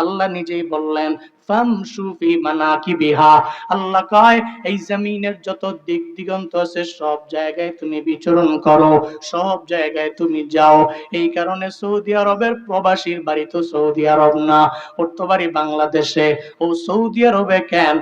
আল্লাহ নিজেই বললেন ফামশু আল্লাহ কয়, এই জমিনের যত দিক দিগন্ত আছে, সব জায়গায় তুমি বিচরণ করো, সব জায়গায় তুমি যাও। এই কারণে সৌদি আরবের প্রবাসীর বাড়ি তো সৌদি আরব না ওর তো বাড়ি বাংলাদেশে। ও সৌদি আরবে কেন?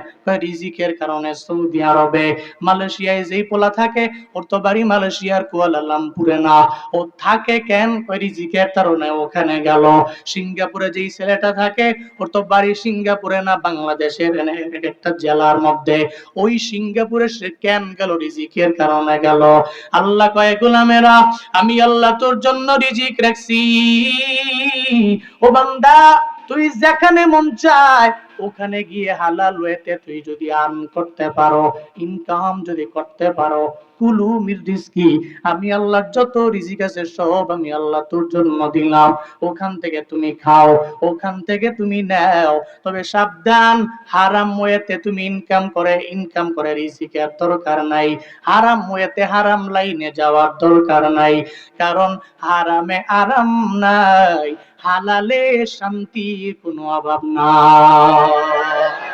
রিজিকের কারণে সৌদি আরবে। মালয়েশিয়ায় যেই পোলা থাকে ওর তো বাড়ি মালয়েশিয়ার কুয়ালালামপুরে না। ও থাকে কেন? রিজিকের কারণে ওখানে গেল। সিঙ্গাপুরে যেই ছেলেটা থাকে ওর তো বাড়ি সিঙ্গাপুরে না বাংলাদেশের একটা জেলার মধ্যে। ওই সিঙ্গাপুরে সে কেন গেল? রিজিকের কারণে গেল। আল্লাহ কয়, গোলামেরা, আমি আল্লাহ তোর জন্য রিজিক রাখছি। ও বান্দা, তুই যেখানে মন চায়, ওখানে গিয়ে হালাল ওয়েতে তুই যদি আর্ন করতে পারো ইনকাম যদি করতে পারো কুলু মির রিজকি। আমি আল্লাহর যত রিজিক আছে সব আমি আল্লাহ তোর জন্য দিলাম। ওখান থেকে তুমি খাও, ওখান থেকে তুমি নাও। তবে সাবধান, হারাম ওয়েতে তুমি ইনকাম করে ইনকাম করে রিজিকের দরকার নাই। হারাম ওয়েতে হারাম লাইনে যাওয়ার দরকার নাই। কারণ হারামে আরাম নাই, হালালে শান্তির কোনো অভাব নাই।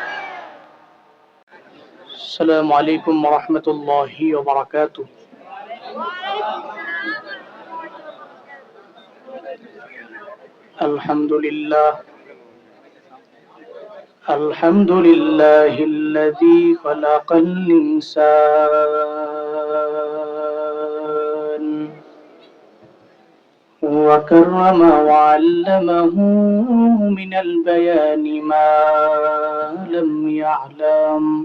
السلام عليكم ورحمة الله وبركاته. الحمد لله. الحمد لله الذي خلق الإنسان وكرم وعلمه من البيان ما لم يعلم.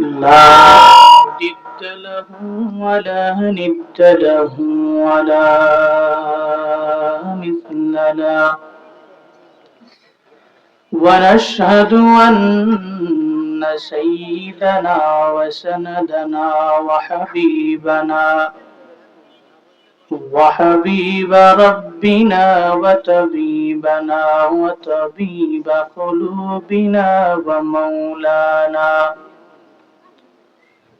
لا ضد له ولا ند له ولا مثل ونشهد أن سيدنا وسندنا وحبيبنا وحبيب ربنا وطبيبنا وطبيب قلوبنا ومولانا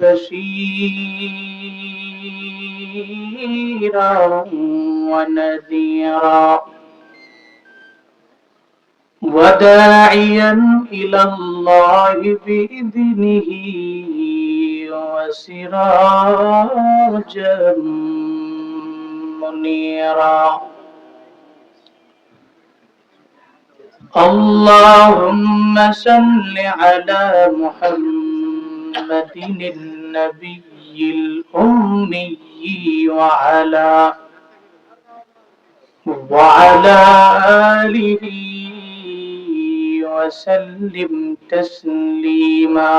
بشيرا ونذيرا وداعيا إلى الله بإذنه وسراجا منيرا. اللهم صل على محمد النبي الأمي وعلى وعلى آله وسلم تسليما.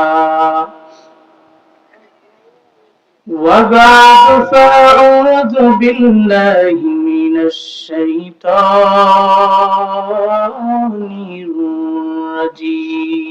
وبعد فأعوذ بالله من الشيطان الرجيم.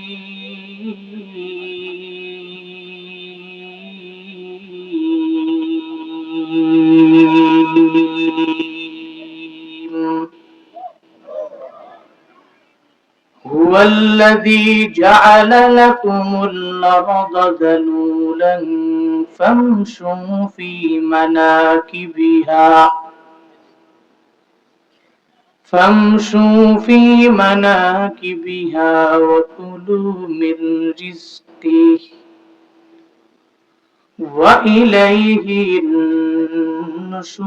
والذي جعل لكم الأرض ذلولا فامشوا في مناكبها فامشوا في مناكبها وكلوا من رزقه وإليه النشور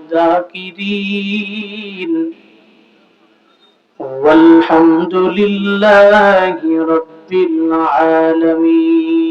والذاكرين والحمد لله رب العالمين.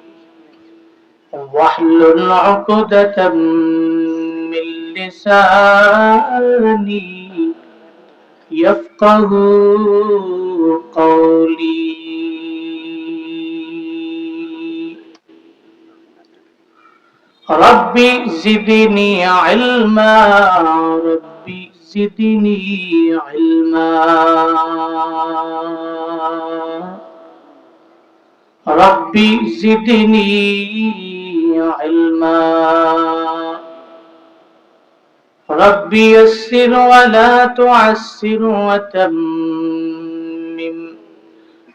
واحلل عقدة من لساني يفقه قولي. ربي زدني علما ربي زدني علما. ربي زدني علما ربي يسر ولا تعسر وتمم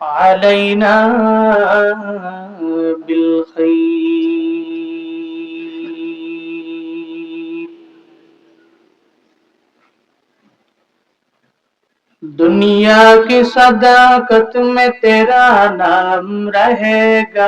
علينا بالخير दुनिया की सदाकत में तेरा नाम रहेगा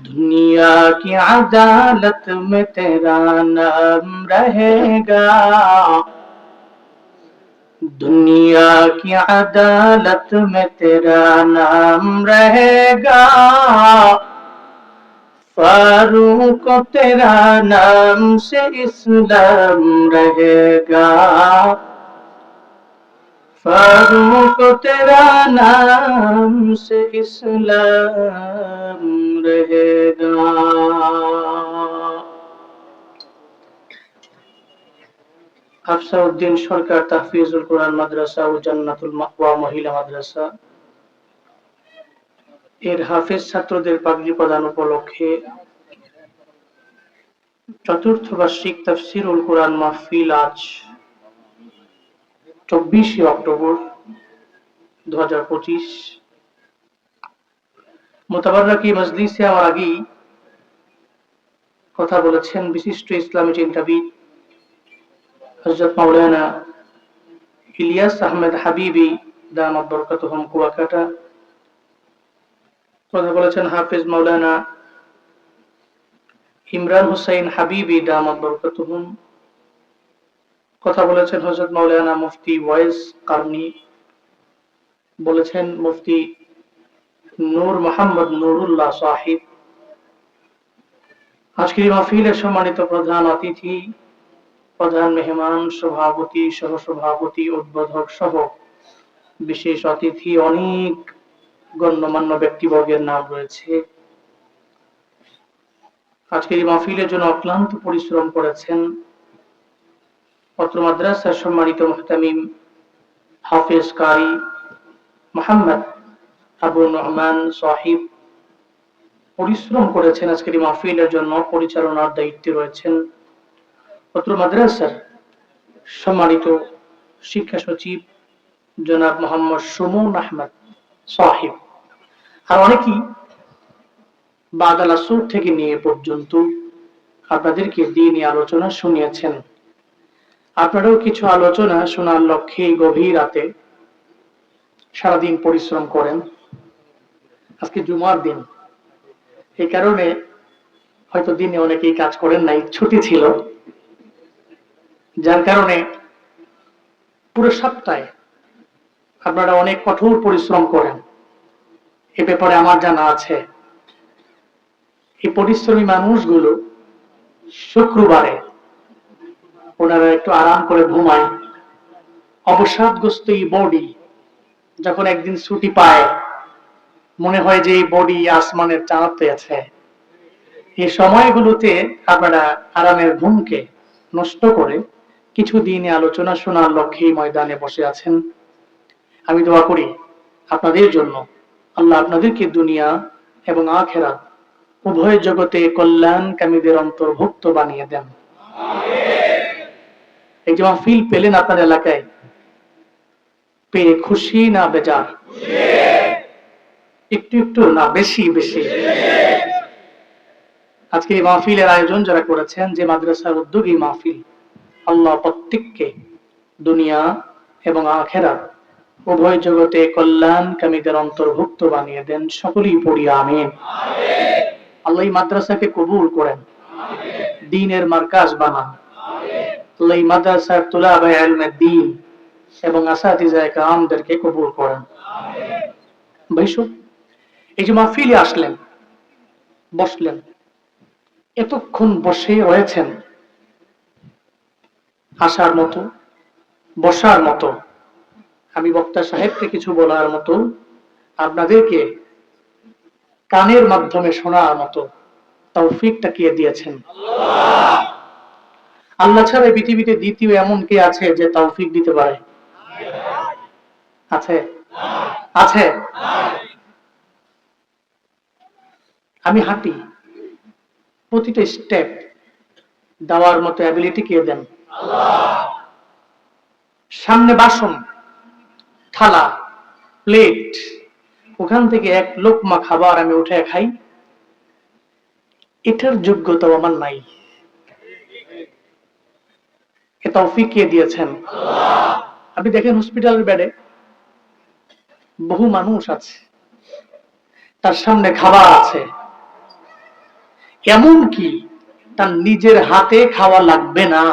दुनिया की अदालत में तेरा नाम रहेगा। दुनिया की अदालत में तेरा नाम रहेगा। फारूक तेरा नाम से इस्लाम रहेगा। फारूक तेरा नाम से इस्लाम रहेगा আফসাউদ্দিন সরকার তাহফিজুল কোরআন মাদ্রাসা ও জান্নাতুল মাওয়া মহিলা মাদ্রাসা এর হাফেজ ছাত্রদের পাগড়ি প্রদান উপলক্ষে চতুর্থ বার্ষিক তাফসিরুল কোরআন মাহফিল আজ চব্বিশে অক্টোবর দু হাজার পঁচিশ। মোতাবারকি মজলিসে আমার আগেই কথা বলেছেন বিশিষ্ট ইসলামী চিন্তাবিদ হজরত মাওলানা ইলিয়াস আহমেদ হাবিবি দামাত বরকাতুহুম কুয়াকাটা। কথা বলেছেন হাফিজ মাওলানা ইমরান হুসাইন হাবিবি দামাত বরকাতুহুম কথা বলেছেন হজরত মাওলানা মুফতি ওয়াইস কারনি, বলেছেন মুফতি নূর মোহাম্মদ নুরুল্লাহ সাহিব। আজকের মাহফিলের সম্মানিত প্রধান অতিথি, প্রধান মেহমান, সভাপতি সহ সভাপতি উদ্বোধক সহ বিশেষ অতিথি, অনেক গণ্যমান্য ব্যক্তিবর্গের নাম রয়েছে। আজকের মাহফিলের জন্য অক্লান্ত পরিশ্রম করেছেন পত্র মাদ্রাসার সম্মানিত মুহতামিম হাফিজ কারি মোহাম্মদ আবু রহমান সাহিব পরিশ্রম করেছেন আজকের মাহফিলের জন্য, পরিচালনার দায়িত্বে রয়েছেন পত্র মাদ্রাসার সম্মানিত শিক্ষা সচিব জনাব মোহাম্মদ সুমন আহমদ সাহিব। আর অনেকেই বাদাল আসর থেকে নিয়ে পর্যন্ত আপনাদেরকে দিনই আলোচনা শুনিয়েছেন। আপনারাও কিছু আলোচনা শোনার লক্ষ্যে গভীর রাতে সারাদিন পরিশ্রম করেন। আজকে জুমার দিন। এই কারণে হয়তো দিনে অনেকেই কাজ করেন নাই, ছুটি ছিল। যার কারণে পুরো সপ্তাহে আপনারা অনেক কঠোর পরিশ্রম করেন। এ ব্যাপারে আমার জানা আছে। এই পরিশ্রমী মানুষগুলো শুক্রবারে ওনারা একটু আরাম করে ঘুমায়। অবসাদগ্রস্ত এই বডি যখন একদিন ছুটি পায়, মনে হয় যে এই বডি আসমানের চাঁদতে আছে। এই সময়গুলোতে আপনারা আরামের ঘুমকে নষ্ট করে কিছু দিনে আলোচনা শোনার লক্ষ্যে ময়দানে বসে আছেন। আমি দোয়া করি আপনাদের জন্য আল্লাহ আপনাদেরকে দুনিয়া এবং আখেরাত উভয় জগতে কল্যাণকামীদের অন্তর্ভুক্ত বানিয়ে দেন। এই যে মাহফিল পেলেন আপনার এলাকায়। পেয়ে খুশি না বেজার? একটু একটু না বেশি বেশি। আজকে এই মাহফিলের আয়োজন যারা করেছেন যে মাদ্রাসার উদ্যোগী মাহফিল আল্লাহ প্রত্যেককে দুনিয়া এবং আখেরা উভয় জগতে কল্যাণকামীদের অন্তর্ভুক্ত বানিয়ে দেন সকলেই পড়ি আমিন। আল্লাহ এই মাদ্রাসাকে কবুল করেন। দিনের মার্কাজ বানান। আল্লাহ মাদ্রাসার তুলাবাই আলমের দিন এবং কামদেরকে কবুল করেন। ভাইসু এই যে মাহফিলে আসলেন বসলেন এতক্ষণ বসে রয়েছেন আসার মতো বসার মতো আমি বক্তা সাহেবকে কিছু বলার মতো আপনাদেরকে কানের মাধ্যমে শোনার মতো তাও তৌফিকটা কে দিয়েছেন। আল্লাহ। ছাড়া পৃথিবীতে দ্বিতীয় এমন কে আছে যে তৌফিক দিতে পারে? আছে? আছে? আমি হাঁটি। প্রতিটা স্টেপ দেওয়ার মতো অ্যাবিলিটি কে দেন? সামনে বাসন, থালা প্লেট ওখান থেকে এক লোকমা খাবার আমি উঠে খাই। এটার যোগ্যতা আমার নাই। এ তৌফিক কে দিয়েছেন। আপনি দেখেন হসপিটালের বেডে বহু মানুষ আছে। তার সামনে খাবার আছে। এমন কি? তার নিজের হাতে খাওয়া লাগবে না।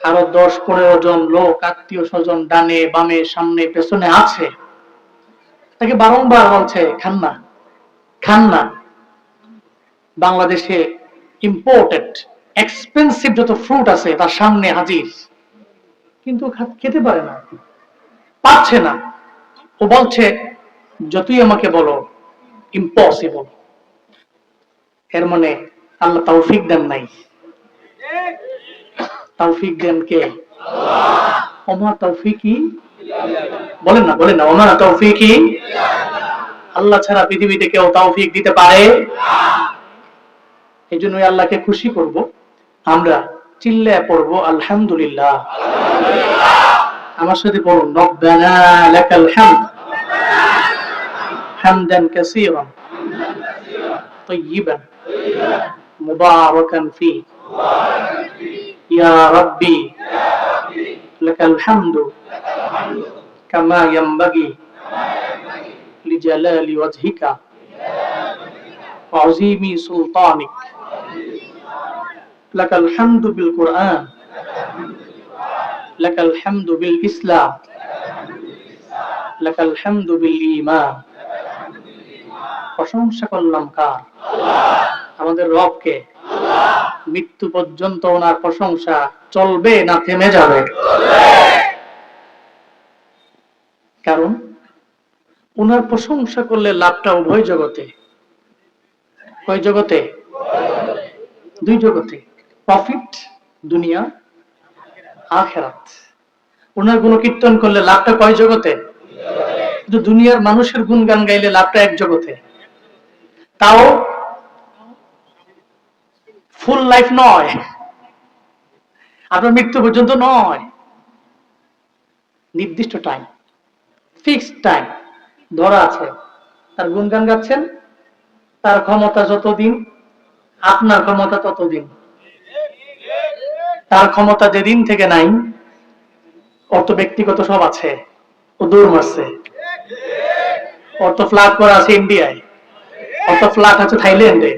আরও দশ পনেরো জন লোক, আত্মীয় স্বজন ডানে বামে সামনে পেছনে আছে। তাকে বারংবার বলছে, খান না খান না। বাংলাদেশে ইম্পোর্টেড এক্সপেন্সিভ যত ফ্রুট আছে তার সামনে হাজির। কিন্তু খেতে পারে না পাচ্ছে না। ও বলছে, যতই আমাকে বলো ইম্পসিবল এর মানে আল্লাহ তৌফিক দেন নাই। তৌফিক দেন কে? ওমা তৌফিকি? বলেন না বলেন না, ওমা তৌফিকি? আল্লাহ ছাড়া পৃথিবীতে কেউ তৌফিক দিতে পারে? এই জন্য আল্লাহকে খুশি করব। আমরা চিল্লায় পড়বো আলহামদুলিল্লাহ আমার সাথে বলুন রব্বানা লাকাল হামদ হামদান কাসীরান طيبا مباركا فيه يا ربي لك الحمد كما ينبغي لجلال وجهك وعظيم سلطانك লাকাল হামদু বিল কোরআন, লাকাল হামদু বিল ইসলাম, লাকাল হামদু বিল প্রশংসা করলাম কার? আমাদের রবকে। মৃত্যু পর্যন্ত ওনার প্রশংসা চলবে না থেমে যাবে। কারণ ওনার প্রশংসা করলে লাভটা উভয় জগতে। কয় জগতে? দুই জগতে। প্রফিট দুনিয়া, আখেরাত। ওনার গুণ কীর্তন করলে লাভটা কয় জগতে? কিন্তু দুনিয়ার মানুষের গুণগান গাইলে লাভটা এক জগতে। তাও ফুল লাইফ নয়। আপনার মৃত্যু পর্যন্ত নয়। নির্দিষ্ট টাইম ফিক্সড টাইম ধরা আছে। তার গুণগান গাচ্ছেন, তার ক্ষমতা যতদিন, আপনার ক্ষমতা ততদিন। তার ক্ষমতা যেদিন থেকে নাই অত ব্যক্তিগত সব আছে ও দৌড় মারছে। অত ফ্ল্যাট করা আছে ইন্ডিয়ায়। অত ফ্ল্যাট আছে থাইল্যান্ডে।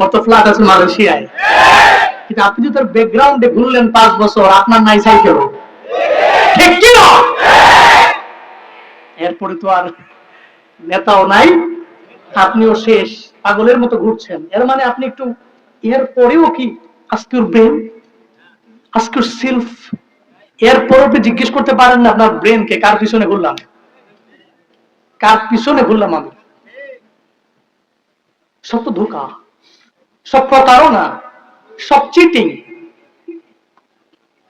কত ফ্ল্যাট আছে মালয়েশিয়ায়। কিন্তু আপনি যদি তার ব্যাকগ্রাউন্ডে ঘুরলেন পাঁচ বছর, আপনার নাই সাইকেল। ঠিক কি এরপরে তো আর নেতাও নাই, আপনিও শেষ, পাগলের মতো ঘুরছেন। এর মানে আপনি একটু, এর পরেও কি আজকে ব্রেন আজকে সেলফ এরপরও আপনি জিজ্ঞেস করতে পারেন না আপনার ব্রেনকে কার পিছনে ঘুরলাম? কার পিছনে ঘুরলাম আমি? সব তো ধোকা। সব প্রতারণা। সব চিটিং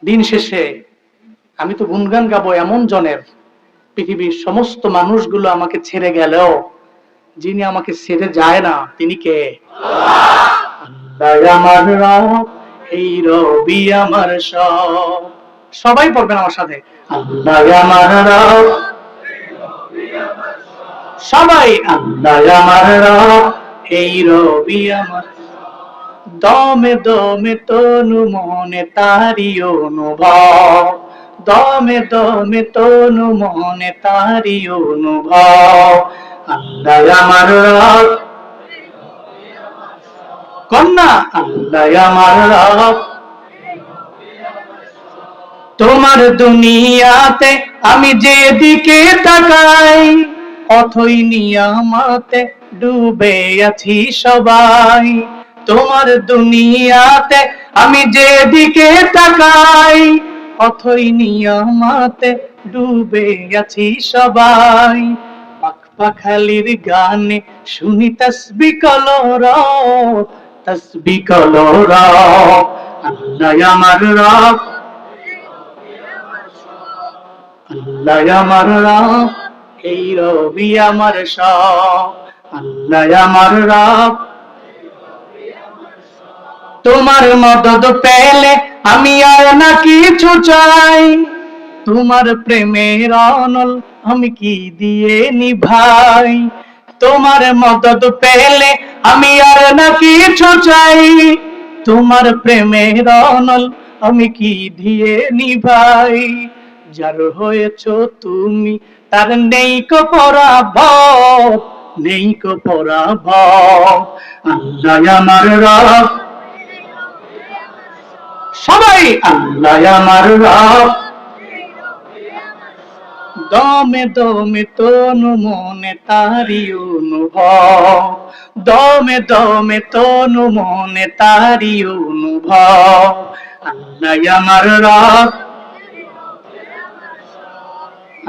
দিন শেষে আমি তো গুনগান গাবো এমন জনের। পৃথিবীর সমস্ত মানুষগুলো আমাকে ছেড়ে গেলেও যিনি আমাকে ছেড়ে যায় না, তিনি কে? আল্লাহ। আমার এই রবি আমার সব। সবাই পড়বেন আমার সাথে। আল্লাহ আমার রব। সবাই। আল্লাহ আমার রব। এই রবি আমার দমে দমে তনু মনে তারি অনুভব। দমে দমে তনু মনে তারি অনুভব। আল্লাহ আমার রব। কন্যা, আল্লাহ আমার রব। তোমার দুনিয়াতে আমি যেদিকে তাকাই অথই নিয়ামাতে ডুবে আছি সবাই। তোমার দুনিয়াতে আমি যেদিকে তাকাই অথই নিয়ামাতে ডুবে আছি সবাই। পাখ পাখালির গানে শুনি তসবি কলর তসবি আমার রব। আমার তোমার মদত পেলে আমি আর না কিছু চাই। তোমার প্রেমের অনল আমি কি দিয়ে নিভাই? তোমার মদত পেলে আমি আর না কিছু চাই। তোমার প্রেমের অনল আমি কি দিয়ে নিভাই? যার হয়েছ তুমি, তার নেই কো পরাভব, নেই কো পরাভব। আল্লাহ আমার রব। সবাই আল্লাহ আমার রব। দমে দমে তনু মনে তারি অনুভব। দমে দমে তনু মনে তারি অনুভব। আল্লাহ আমার রব,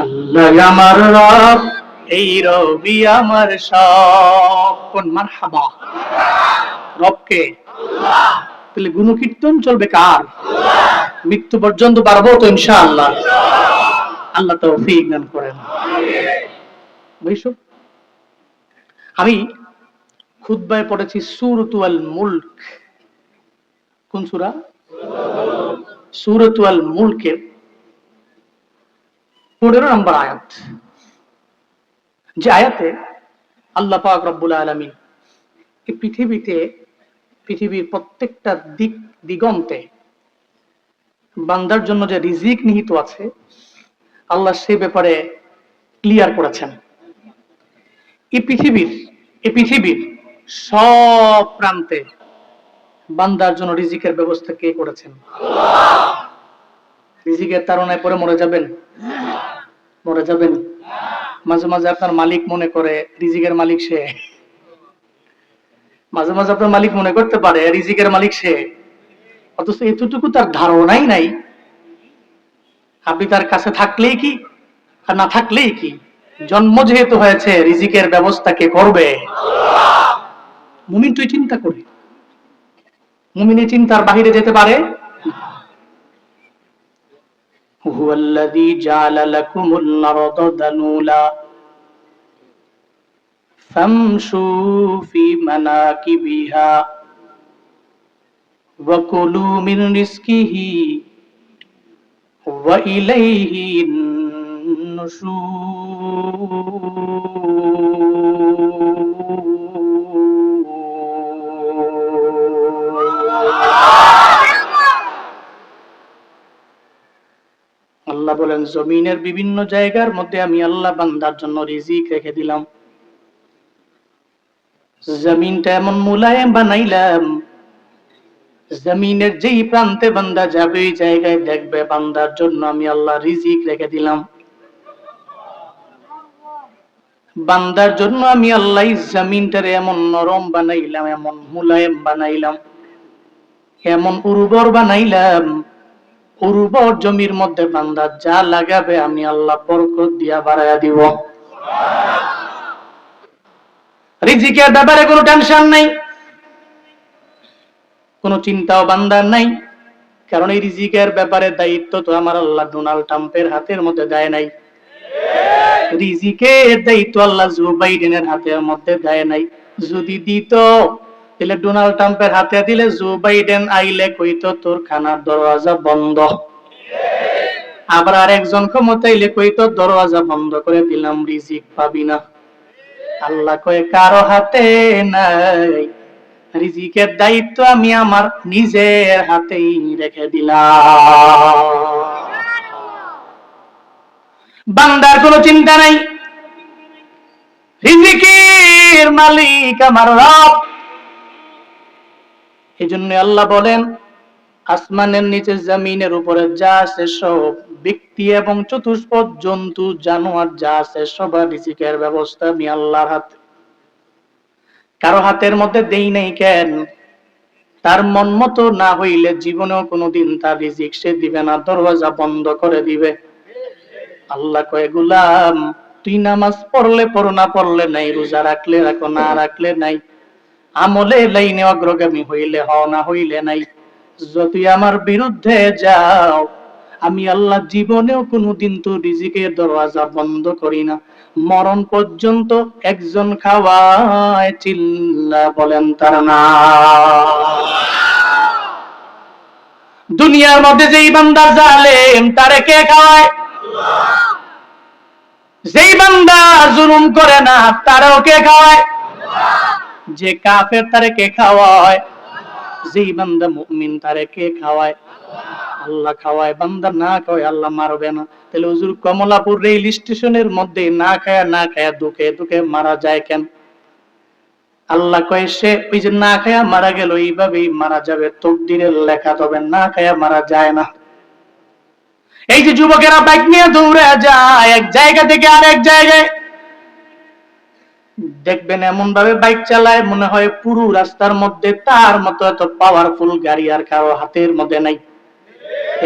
আল্লাহ আমার রব, এই রবি আমার সব। কোন মার হাবা রবকে? তাহলে গুণকীর্তন চলবে কার? মৃত্যু পর্যন্ত পারব তো ইনশাআল্লাহ। আল্লাহ তো দান করেন। আমি খুদ্বায় পড়েছি সুরতুয়াল মুলক। কোন সুরা? সুরতুয়াল মুলকের পনেরো নম্বর আয়াত। যে আয়াতে আল্লাহ পাক রব্বুল আলমিন এই পৃথিবীতে, পৃথিবীর প্রত্যেকটা দিক, দিগন্তে বান্দার জন্য যে রিজিক নিহিত আছে আল্লাহ সে ব্যাপারে ক্লিয়ার করেছেন। এই পৃথিবীর এই পৃথিবীর সব প্রান্তে বান্দার জন্য রিজিকের ব্যবস্থা কে করেছেন? রিজিকের তারণায় পরে মরে যাবেন? মরে যাবেন। মাঝে মাঝে আপনার মালিক মনে করে, রিজিকের মালিক সে। মাঝে মাঝে আপনার মালিক মনে করতে পারে, রিজিকের মালিক সে। অথচ এতটুকু তার ধারণাই নাই। আপনি তার কাছে থাকলেই কি? আর না থাকলেই কি? জন্ম যেহেতু হয়েছে, রিজিকের ব্যবস্থা কে করবে? মুমিন তুই চিন্তা করে। মুমিনে চিন্তার বাহিরে যেতে পারে হুয়াল্লাযী জাআলা লাকুমুল আরদা দালুলা ফামশু ফি মানাকিবিহা ওয়া মিন রিজকিহি وإليه আল্লাহ বলেন জমিনের বিভিন্ন জায়গার মধ্যে আমি আল্লাহ বান্দার জন্য রিজিক রেখে দিলাম জমিনটা এমন মুলায়ম বানাইলাম জমিনের যেই প্রান্তে বান্দা যাবে, ওই জায়গায় দেখবে বান্দার জন্য আমি আল্লাহ রিজিক রেখে দিলাম। বান্দার জন্য আমি আল্লাহ জমিনটারে এমন নরম বানাইলাম, এমন মুলায়ম বানাইলাম, এমন উর্বর বানাইলাম, উর্বর জমির মধ্যে বান্দা যা লাগাবে আমি আল্লাহ বরকত দিয়া বাড়াইয়া দিব। রিজিকের ব্যাপারে কোনো টেনশন নাই। কোনো চিন্তাও বান্দার নাই। কারণ এই রিজিকের ব্যাপারে দায়িত্ব তো আমার আল্লাহ ডোনাল্ড ট্রাম্পের হাতের মধ্যে দেয় নাই। রিজিকের দায়িত্ব আল্লাহ জো বাইডেনের হাতের মধ্যে দেয় নাই। যদি দিত, তাহলে ডোনাল্ড ট্রাম্পের হাতে দিলে জো বাইডেন আইলে কইতো, তোর খানার দরওয়াজা বন্ধ। আবার আরেকজন ক্ষমতাইলে কইতো, দরওয়াজা বন্ধ করে দিলাম, রিজিক পাবি না। আল্লাহ কয়ে, কারও হাতে নাই। রিজিকের দায়িত্ব আমি আমার নিজের হাতেই রেখে দিলাম। বান্দার কোনো চিন্তা নাই। রিজিকের মালিক আমার রব। এই জন্য আল্লাহ বলেন, আসমানের নিচে জমিনের উপরে যা আছে সব ব্যক্তি এবং চতুষ্পদ জন্তু জানোয়ার যা আছে সবার রিজিকের ব্যবস্থা আমি আল্লাহর হাতে কারও হাতের মধ্যে দেই নাই কেন? তার মন মতো না হইলে জীবনেও কোনোদিন তার রিজিক সে দিবে না, দরওয়াজা বন্ধ করে দিবে। আল্লাহ কয়ে, গুলাম, তুই নামাজ পড়লে পড়ো না, পড়লে নাই, রোজা রাখলে রাখো, না রাখলে নাই। আমলে লাইনে অগ্রগামী হইলে হও না, হইলে নাই। যদি আমার বিরুদ্ধে যাও, আমি আল্লাহ জীবনেও কোনোদিন তো রিজিকের দরওয়াজা বন্ধ করি না। মরণ পর্যন্ত একজন খাওয়ায় চিল্লা বলেন তার না। দুনিয়ার মধ্যে যেই বান্দা জালেম, তারে কে খাওয়ায়? যেই বান্দা জুলুম করে না, তারাও কে খাওয়ায়? যে কাফের তারে কে খাওয়ায়? যেই বান্দা মুমিন তারে কে খাওয়ায়? আল্লাহ খাওয়ায়, বান্দা না খাওয়ায়, আল্লাহ মারবে না। তাহলে হুজুর কমলাপুর রেল স্টেশনের মধ্যে না খায়া না খায়া, দুঃখে দুঃখে মারা যায় কেন? আল্লাহ কয়ে, সে ওই যে না খায়া মারা গেল, এইভাবেই মারা যাবে। তকদিরের লেখা তবে না খায়া মারা যায় না। এই যে যুবকেরা বাইক নিয়ে দৌড়ে যায়, এক জায়গা থেকে আরেক জায়গায়। দেখবেন এমন ভাবে বাইক চালায়, মনে হয় পুরো রাস্তার মধ্যে তার মতো এত পাওয়ারফুল গাড়ি আর কারও হাতের মধ্যে নাই।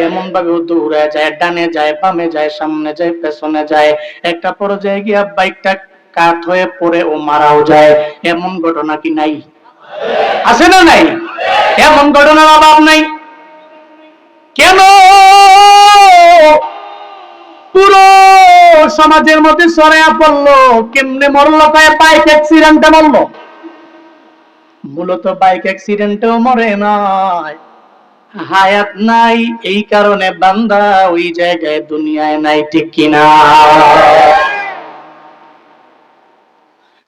এমন ভাবে ও দৌড়ে যায়, ডানে যায়, বামে যায়, সামনে যায়, পেছনে যায়। একটা পর্যায়ে গিয়া বাইকটা কাত হয়ে পড়ে ও মারাও যায়। এমন ঘটনা কি নাই? আছে না নাই? এমন ঘটনার অভাব নাই? কেন? পুরো সমাজের মধ্যে সরাইয়া পড়ল। কেমনে মরলো? কয়ে বাইক অ্যাক্সিডেন্টে মরলো। মূলত বাইক অ্যাক্সিডেন্টেও মরে নয় হায়াত নাই, এই কারণে বান্দা ওই জায়গায় দুনিয়ায় নাই, ঠিক কিনা?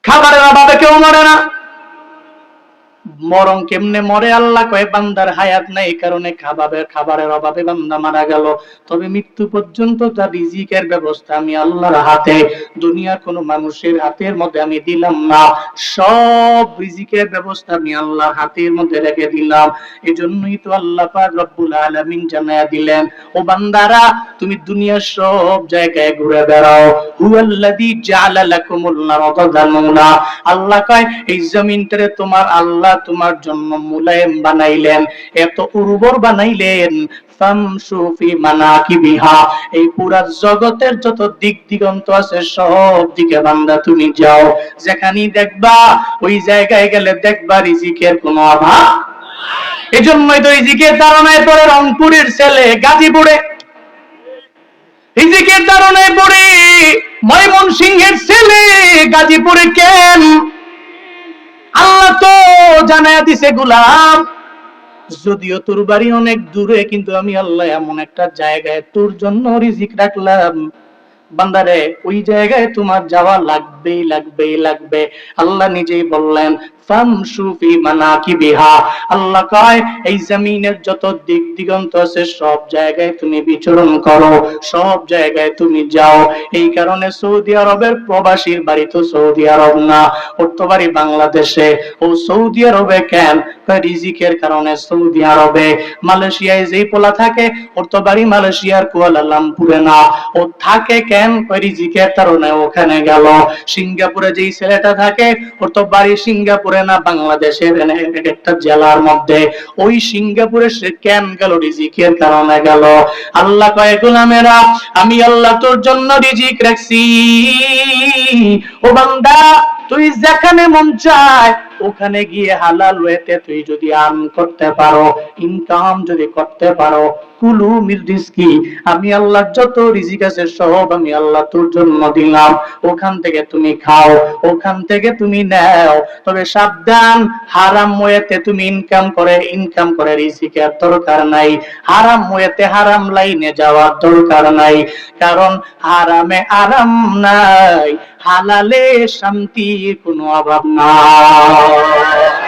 খাবারের অভাবে কেউ মরে না। মরণ কেমনে মরে আল্লাহ কয়ে, বান্দার হায়াত নাই কারণে খাবারের খাবারের অভাবে বান্দা মারা গেল। তবে মৃত্যু পর্যন্ত তার রিজিকের ব্যবস্থা আমি আল্লাহর হাতে, দুনিয়ার কোন মানুষের হাতের মধ্যে আমি দিলাম না। সব রিজিকের ব্যবস্থা আমি আল্লাহর হাতের মধ্যে রেখে দিলাম। এজন্যই তো আল্লাহ পাক রব্বুল আলামিন জানায়া দিলেন, ও বান্দারা, তুমি দুনিয়ার সব জায়গায় ঘুরে বেড়াও। হুয়াল্লাযী জাআলা লাকুমুল আল্লাহ কয়, এই জমিনটারে তোমার আল্লাহ তোমার জন্য মুলায়েম বানাইলেন। এত উর্বর বানাইলেন। এই পুরা জগতের যত দিক দিগন্ত আছে, সব দিকে বান্দা তুমি যাও। দেখবা, ওই জায়গায় গেলে দেখবা রিজিকের কোনো অভাব তো রিজিকের ধারণায় পড়ে রংপুরের ছেলে গাজীপুরে। রিজিকের কারণে পড়ে ময়মন সিংহের ছেলে গাজীপুরে কেন? আল্লাহ তো জানায় দিছে, গুলাম, যদিও তোর বাড়ি অনেক দূরে, কিন্তু আমি আল্লাহ এমন একটা জায়গায় তোর জন্য রিজিক রাখলাম। বান্দারে, ওই জায়গায় তোমার যাওয়া লাগবেই লাগবেই, লাগবে। আল্লাহ নিজেই বললেন ফামশু ফি মানাকিবিহা। আল্লাহ কয়, এই জমিনের যত দিক দিগন্ত আছে, সব জায়গায় তুমি বিচরণ করো, সব জায়গায় তুমি যাও। এই কারণে সৌদি আরবের প্রবাসীর বাড়ি তো সৌদি আরব না বাংলাদেশে। ও সৌদি আরবে কেন? রিজিকের কারণে সৌদি আরবে। মালয়েশিয়ায় যেই পোলা থাকে, ওর তো বাড়ি মালয়েশিয়ার কুয়ালালামপুরে না। ও থাকে কেন? রিজিকের কারণে ওখানে গেল। সিঙ্গাপুরে যেই ছেলেটা থাকে, ওর তো বাড়ি সিঙ্গাপুরে না বাংলাদেশের একটা জেলার মধ্যে। ওই সিঙ্গাপুরে সে কেন গেল? রিজিকের কারণে গেল। আল্লাহ কয়ে, গোলামেরা, আমি আল্লাহ তোর জন্য রিজিক রাখছি। ও বান্দা, তুই যেখানে মন চায় ওখানে গিয়ে হালাল ওয়েতে তুই যদি আর্ন করতে পারো ইনকাম যদি করতে পারো, কুলু মির রিজকি আমি আল্লাহ যত রিজিক আছে সব আমি আল্লাহ তোর জন্য দিলাম। ওখান থেকে তুমি খাও, ওখান থেকে তুমি নাও। তবে সাবধান, হারাম ওয়েতে তুমি ইনকাম করে ইনকাম করে রিজিকের দরকার নাই। হারাম ওয়েতে হারাম লাইনে যাওয়ার দরকার নাই। কারণ হারামে আরাম নাই, হালালে শান্তির কোনো অভাব নাই। Allah